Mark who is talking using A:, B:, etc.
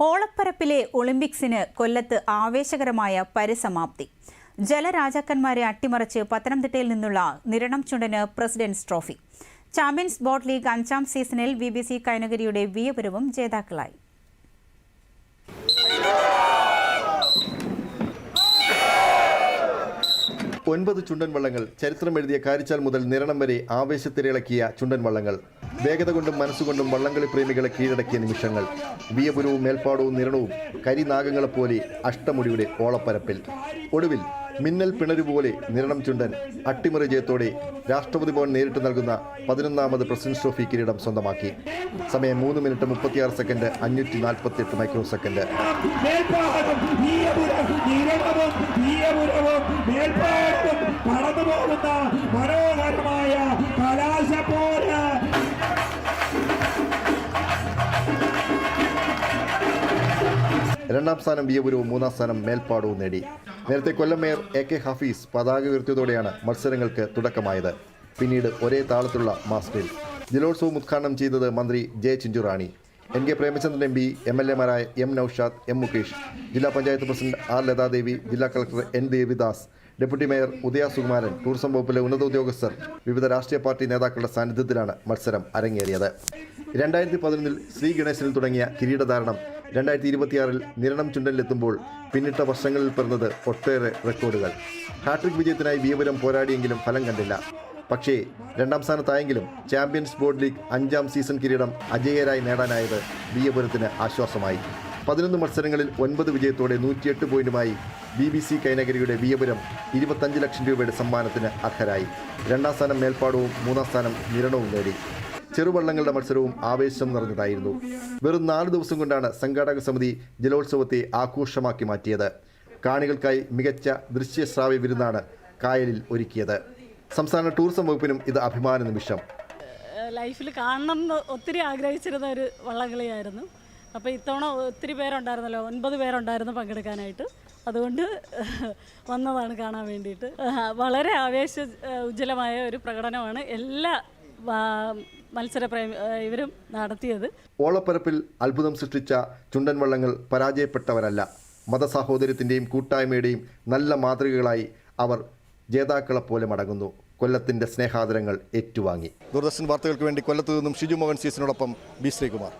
A: ഓളപ്പരപ്പിലെ ഒളിമ്പിക്സിന് കൊല്ലത്ത് ആവേശകരമായ പരിസമാപ്തി. ജലരാജാക്കന്മാരെ അട്ടിമറിച്ച് പത്തനംതിട്ടയിൽ നിന്നുള്ള Niranam ചുണ്ടന് president's trophy. Champions boat league അഞ്ചാം സീസണിൽ വി ബി സി കൈനഗിരിയുടെ വിയപുരവും ജേതാക്കളായി.
B: ഒൻപത് ചുണ്ടൻ വള്ളങ്ങൾ ചരിത്രം എഴുതിയ കാരിച്ചാൽ മുതൽ നിരണം വരെ ആവേശത്തിരിളക്കിയ ചുണ്ടൻ വള്ളങ്ങൾ. വേഗത കൊണ്ടും മനസ്സുകൊണ്ടും വള്ളംകളി പ്രേമികളെ കീഴടക്കിയ നിമിഷങ്ങൾ. വിയപുരവും മേൽപ്പാടവും നിരണവും കരിനാഗങ്ങളെപ്പോലെ അഷ്ടമുടിയുടെ ഓളപ്പരപ്പിൽ. ഒടുവിൽ മിന്നൽ പിണരുപോലെ നിരണം ചുണ്ടൻ അട്ടിമറി ജയത്തോടെ രാഷ്ട്രപതി ഭവൻ നേരിട്ട് നൽകുന്ന പതിനൊന്നാമത് പ്രസിഡന്റ് ട്രോഫി കിരീടം സ്വന്തമാക്കി. സമയം മൂന്ന് മിനിറ്റ് മുപ്പത്തിയാറ് സെക്കൻഡ് അഞ്ഞൂറ്റി നാൽപ്പത്തി എട്ട് മൈക്രോ സെക്കൻഡ്
C: മനോഹരമായ
B: രണ്ടാം സ്ഥാനം വിയപുരവും മൂന്നാം സ്ഥാനം മേൽപ്പാടവും നേടി. നേരത്തെ Kollam mayor A K Hafeez പതാക ഉയർത്തിയതോടെയാണ് മത്സരങ്ങൾക്ക് തുടക്കമായത്. പിന്നീട് ഒരേ താളത്തിലുള്ള മാസ്റ്റിൽ. ജലോത്സവം ഉദ്ഘാടനം ചെയ്തത് മന്ത്രി J Chinchurani. N K Premachandran M P M L എമാരായ M Naushad M Mukesh ജില്ലാ പഞ്ചായത്ത് പ്രസിഡന്റ് ആർ ലതാദേവി ജില്ലാ collector N Devidas deputy mayor Udaya Sukumaran tourism വകുപ്പിലെ ഉന്നത ഉദ്യോഗസ്ഥർ വിവിധ രാഷ്ട്രീയ പാർട്ടി നേതാക്കളുടെ സാന്നിധ്യത്തിലാണ് മത്സരം അരങ്ങേറിയത്. രണ്ടായിരത്തി പതിനൊന്നിൽ ശ്രീ ഗണേശനിൽ തുടങ്ങിയ കിരീടധാരണം രണ്ടായിരത്തി ഇരുപത്തിയാറിൽ നിരണം ചുണ്ടനിലെത്തുമ്പോൾ പിന്നിട്ട വർഷങ്ങളിൽ പിറന്നത് ഒട്ടേറെ റെക്കോർഡുകൾ. ഹാട്രിക് വിജയത്തിനായി വിയപുരം പോരാടിയെങ്കിലും ഫലം കണ്ടില്ല. പക്ഷേ രണ്ടാം സ്ഥാനത്തായെങ്കിലും ചാമ്പ്യൻസ് ബോർഡ് ലീഗ് അഞ്ചാം സീസൺ കിരീടം അജേയരായി നേടാനായത് വിയപുരത്തിന് ആശ്വാസമായി. പതിനൊന്ന് മത്സരങ്ങളിൽ ഒൻപത് വിജയത്തോടെ നൂറ്റിയെട്ട് പോയിന്റുമായി ബി ബി സി കൈനഗരിയുടെ വിയപുരം ഇരുപത്തഞ്ച് ലക്ഷം രൂപയുടെ സമ്മാനത്തിന് അർഹരായി. രണ്ടാം സ്ഥാനം മേൽപ്പാടവും മൂന്നാം സ്ഥാനം നിരണവും നേടി. ചെറുവള്ളങ്ങളുടെ മത്സരവും ആവേശം നിറഞ്ഞതായിരുന്നു. വെറും നാല് ദിവസം കൊണ്ടാണ് സംഘാടക സമിതി ജലോത്സവത്തെ ആഘോഷമാക്കി മാറ്റിയത്. കാണികൾക്കായി മികച്ച ദൃശ്യശ്രാവ്യ വിരുന്നാണ് കായലിൽ ഒരുക്കിയത്. സംസ്ഥാന ടൂറിസം വകുപ്പിനും ഇത് അഭിമാന നിമിഷം.
D: ലൈഫിൽ കാണണം എന്ന് ഒത്തിരി ആഗ്രഹിച്ചിരുന്ന ഒരു വള്ളംകളിയായിരുന്നു. അപ്പോൾ ഇത്തവണ ഒത്തിരി പേരുണ്ടായിരുന്നല്ലോ ഒൻപത് പേരുണ്ടായിരുന്നു പങ്കെടുക്കാനായിട്ട്. അതുകൊണ്ട് വന്നതാണ് കാണാൻ വേണ്ടിയിട്ട്. വളരെ ആവേശ ഉജ്ജ്വലമായ ഒരു പ്രകടനമാണ്. എല്ലാ മത്സരപ്രേമി ഇവരും നടത്തിയത്.
B: ഓളപ്പരപ്പിൽ അത്ഭുതം സൃഷ്ടിച്ച ചുണ്ടൻ വള്ളങ്ങൾ പരാജയപ്പെട്ടവരല്ല. മതസാഹോദര്യത്തിന്റെയും കൂട്ടായ്മയുടെയും നല്ല മാതൃകകളായി അവർ ജേതാക്കളെപ്പോലെ മടങ്ങുന്നു. കൊല്ലത്തിന്റെ സ്നേഹാദരങ്ങൾ ഏറ്റുവാങ്ങി. ദൂരദർശൻ വാർത്തകൾക്ക് വേണ്ടി കൊല്ലത്തു നിന്നും ഷിജു മോഹൻ സീസിനോടൊപ്പം ബി ശ്രീകുമാർ.